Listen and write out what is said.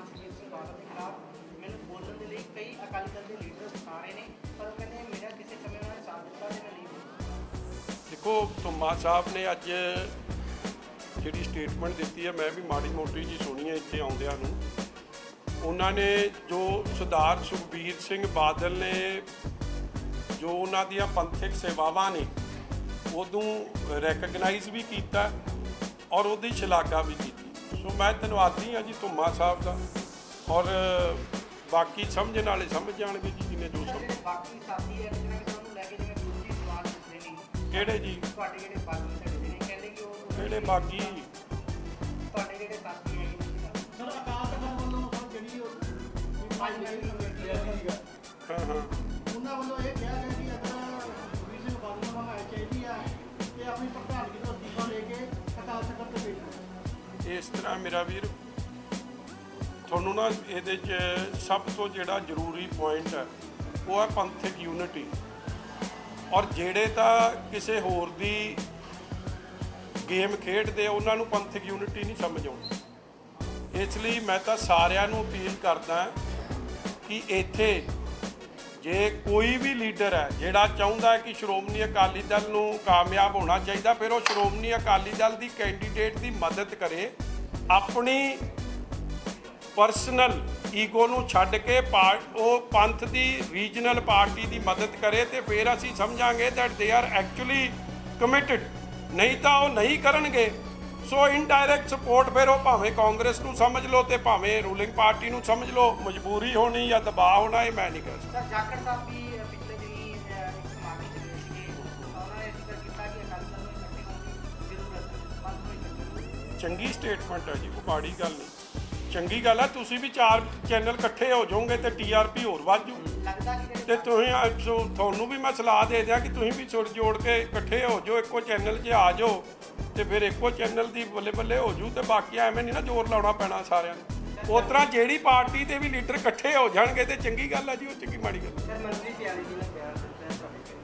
ਜਸਜੀਤ ਸਿੰਘ ਬਾਦਲ ਦੇਖੋ, ਤੁਮਾ ਸਾਹਿਬ ਨੇ ਅੱਜ ਜਿਹੜੀ ਸਟੇਟਮੈਂਟ ਦਿੱਤੀ ਹੈ, ਮੈਂ ਵੀ ਮਾੜੀ ਮੋਟੀ ਜੀ ਸੁਣੀ ਹੈ ਇੱਥੇ ਆਉਂਦਿਆਂ ਨੂੰ। ਉਹਨਾਂ ਨੇ ਜੋ ਸਰਦਾਰ ਸੁਖਬੀਰ ਸਿੰਘ ਬਾਦਲ ਨੇ ਜੋ ਉਹਨਾਂ ਦੀਆਂ ਪੰਥਕ ਸੇਵਾਵਾਂ ਨੇ, ਉਹਨੂੰ ਰੈਕਗਨਾਈਜ਼ ਵੀ ਕੀਤਾ ਔਰ ਉਹਦੀ ਸ਼ਲਾਘਾ ਵੀ ਕੀਤੀ। ਸੋ ਮੈਂ ਧੰਨਵਾਦੀ ਹਾਂ ਜੀ ਧੁੰਮਾ ਸਾਹਿਬ ਦਾ। ਔਰ ਬਾਕੀ ਸਮਝਣ ਵਾਲੇ ਸਮਝ ਜਾਣਗੇ ਜੀ ਜਿਹਨੇ ਜੋ ਸਮਝ ਬਾਕੀ ਸਾਥੀ ਹੈ ਜਿਹਨਾਂ ਨੇ ਤੁਹਾਨੂੰ ਲੈ ਕੇ ਜਿਵੇਂ ਦੂਜੀ ਸਵਾਲ ਪੁੱਛਦੇ ਨੇ ਕਿਹੜੇ ਜੀ? ਤੁਹਾਡੇ ਜਿਹੜੇ ਬਾਕੀ ਸਕਦੇ ਨੇ ਕਹਿੰਦੇ ਕਿ ਉਹ ਕਿਹੜੇ ਬਾਕੀ? ਤੁਹਾਡੇ ਜਿਹੜੇ ਸਾਥੀ ਹੈ ਸਰ ਅਕਾਲ ਤਖਤ ਵੱਲੋਂ ਸਰ ਜਿਹੜੀ ਉਹ ਹਾਂ ਹਾਂ। ਉਹਨਾਂ ਵੱਲੋਂ ਇਹ ਕਿਹਾ ਗਿਆ ਕਿ ਇਸ ਤਰ੍ਹਾਂ ਮੇਰਾ ਵੀਰ ਤੁਹਾਨੂੰ ਨਾ ਇਹਦੇ 'ਚ ਸਭ ਤੋਂ ਜਿਹੜਾ ਜ਼ਰੂਰੀ ਪੁਆਇੰਟ ਹੈ ਉਹ ਹੈ ਪੰਥਕ ਯੂਨਿਟੀ ਔਰ ਜਿਹੜੇ ਤਾਂ ਕਿਸੇ ਹੋਰ ਦੀ ਗੇਮ ਖੇਡਦੇ ਆ, ਉਹਨਾਂ ਨੂੰ ਪੰਥਕ ਯੂਨਿਟੀ ਨਹੀਂ ਸਮਝ ਆਉਂਦੀ। ਇਸ ਲਈ ਮੈਂ ਤਾਂ ਸਾਰਿਆਂ ਨੂੰ ਅਪੀਲ ਕਰਦਾ ਕਿ ਇੱਥੇ ਜੇ ਕੋਈ ਵੀ ਲੀਡਰ ਹੈ ਜਿਹੜਾ ਚਾਹੁੰਦਾ ਹੈ ਕਿ ਸ਼੍ਰੋਮਣੀ ਅਕਾਲੀ ਦਲ ਨੂੰ ਕਾਮਯਾਬ ਹੋਣਾ ਚਾਹੀਦਾ, ਫਿਰ ਉਹ ਸ਼੍ਰੋਮਣੀ ਅਕਾਲੀ ਦਲ ਦੀ ਕੈਂਡੀਡੇਟ ਦੀ ਮਦਦ ਕਰੇ, ਆਪਣੀ ਪਰਸਨਲ ਈਗੋ ਨੂੰ ਛੱਡ ਕੇ ਪਾਰਟ ਉਹ ਪੰਥ ਦੀ ਰੀਜਨਲ ਪਾਰਟੀ ਦੀ ਮਦਦ ਕਰੇ ਤੇ ਫਿਰ ਅਸੀਂ ਸਮਝਾਂਗੇ that they are actually committed ਨਹੀਂ ਤਾਂ ਉਹ ਨਹੀਂ ਕਰਨਗੇ। ਸੋ ਇਨਡਾਇਰੈਕਟ ਸਪੋਰਟ ਫਿਰ ਉਹ ਭਾਵੇਂ ਕਾਂਗਰਸ ਨੂੰ ਸਮਝ ਲਓ ਤੇ ਭਾਵੇਂ ਰੂਲਿੰਗ ਪਾਰਟੀ ਨੂੰ ਸਮਝ ਲਓ ਮਜਬੂਰੀ ਹੋਣੀ ਜਾਂ ਦਬਾਅ ਹੋਣਾ ਇਹ ਮੈਂ ਨਹੀਂ ਕਰ ਸਕਦਾ। ਸਰ ਜਾਖੜ ਸਾਹਿਬ ਵੀ ਪਿਛਲੇ ਦਿਨੀ ਇੱਕ ਸਮਾਗਮ ਚ ਗਏ ਸੀਗੇ। ਉਹਨਾਂ ਨੇ ਜ਼ਿਕਰ ਕੀਤਾ ਕਿ ਅਕਾਲੀ ਦਲ ਨੂੰ ਇਕੱਠੇ ਹੋਣ ਦੀ ਜ਼ਰੂਰਤ ਹੈ। ਚੰਗੀ ਸਟੇਟਮੈਂਟ ਹੈ ਜੀ ਕੋਈ ਮਾੜੀ ਗੱਲ ਨਹੀਂ। ਚੰਗੀ ਗੱਲ ਹੈ ਤੁਸੀਂ ਵੀ ਚਾਰ ਚੈਨਲ ਇਕੱਠੇ ਹੋ ਜਾਓਗੇ ਤੇ ਟੀਆਰਪੀ ਹੋਰ ਵੱਧ ਜੂ। ਤੇ ਤੁਸੀਂ ਤੁਹਾਨੂੰ ਵੀ ਮੈਂ ਸਲਾਹ ਦੇ ਦਿਆਂ ਕਿ ਤੁਸੀਂ ਵੀ ਸੁਰ ਜੋੜ ਕੇ ਇਕੱਠੇ ਹੋ ਜਾਓ ਇੱਕੋ ਚੈਨਲ 'ਚ ਆ ਜਾਓ ਤੇ ਫਿਰ ਇੱਕੋ ਚੈਨਲ ਦੀ ਬੱਲੇ ਬੱਲੇ ਹੋ ਜੂ ਤੇ ਬਾਕੀ ਐਵੇਂ ਨਹੀਂ ਨਾ ਜ਼ੋਰ ਲਾਉਣਾ ਪੈਣਾ ਸਾਰਿਆਂ ਨੂੰ। ਉਸ ਤਰ੍ਹਾਂ ਜਿਹੜੀ ਪਾਰਟੀ ਦੇ ਵੀ ਲੀਡਰ ਇਕੱਠੇ ਹੋ ਜਾਣਗੇ ਤੇ ਚੰਗੀ ਗੱਲ ਹੈ ਜੀ ਉਹ ਚੰਗੀ ਮਾੜੀ ਗੱਲ ਸਰ ਮੰਤਰੀ ਪਿਆਰੇ ਜੀ ਨੇ ਕਿਹਾ